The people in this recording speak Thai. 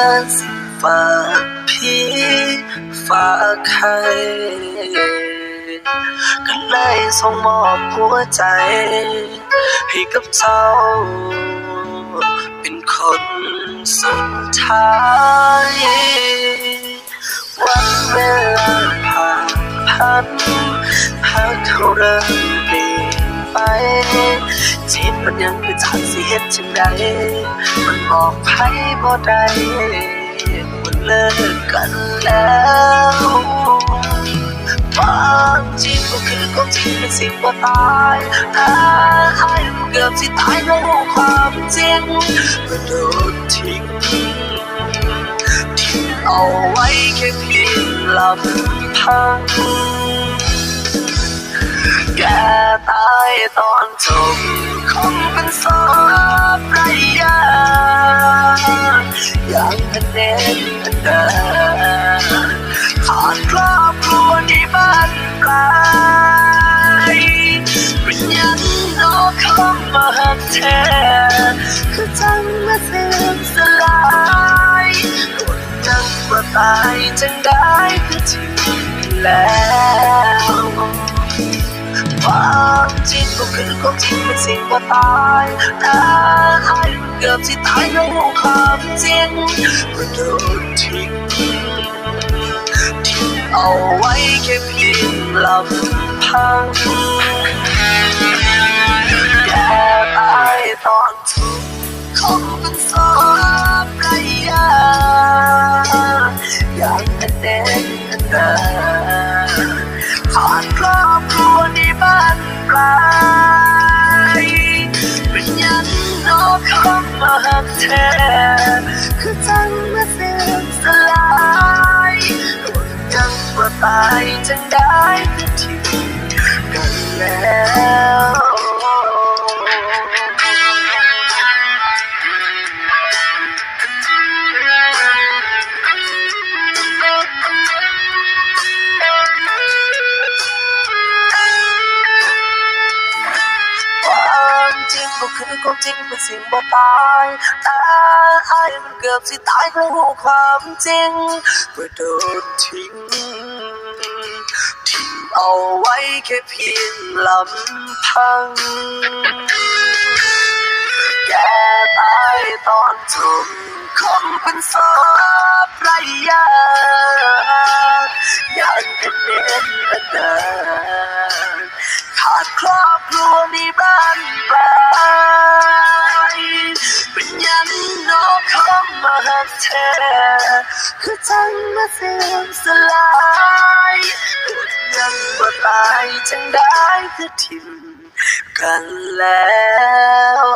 ฝากพีฝากใคร ก็เลยส่งมอบหัวใจ ให้กับเจ้า เป็นคนสุดท้าย วันเวลาผ่านพันพักเท่าเริ่ จิตมันยังคือทางสิเฮ็ดจังใดมันบอกไผบ่ได้ว่าเลิกกันแล้วบางทีก็คือความจริงเป็นสิ่งบ่ตายแต่ให้มันเกือบสิตายด้วยความจริงก็โดนทิ้งทิ้งเอาไว้แค่เพียงลำพัง แกตายตอนจบคงเป็นสอบไรยาอย่างเป็นเด่นเป็นเดิมขาดครอบครัวที่บ้านปลายเป็นยังนอกคำมาหักแท้คือจังมาเสื่อมสลายคนจังว่าตายจังได้คือทิ้งแล้ว ความจริงก็คือความจริงเป็นสิ่งว่าตายแต่ให้เกือบที่ตายด้วยความจริงก็โดนทิ้งทิ้งเอาไว้แค่เพียงลำพังานปลายเป็นยันนอกคำมาหักแทนคือจังมาเสื่อมสลายจังว่าตายจังได้ทิ้งกันแล้ว ก็คือความจริงเป็นสิ่งบ่ตายแต่ไอ้มันเกือบสิตายก็รู้ความจริงว่าโดนทิ้งทิ้งเอาไว้แค่เพียงลำพังแกตายตอนจบคงเป็นศพไรยาอย่างเป็นเน้นเป็นเดินขาดครอบครัวในบ้านำมาหักแท้คือฉันมาเสื่อมสลายคนยังบ่ตายจังได้คือทิ้งกันแล้ว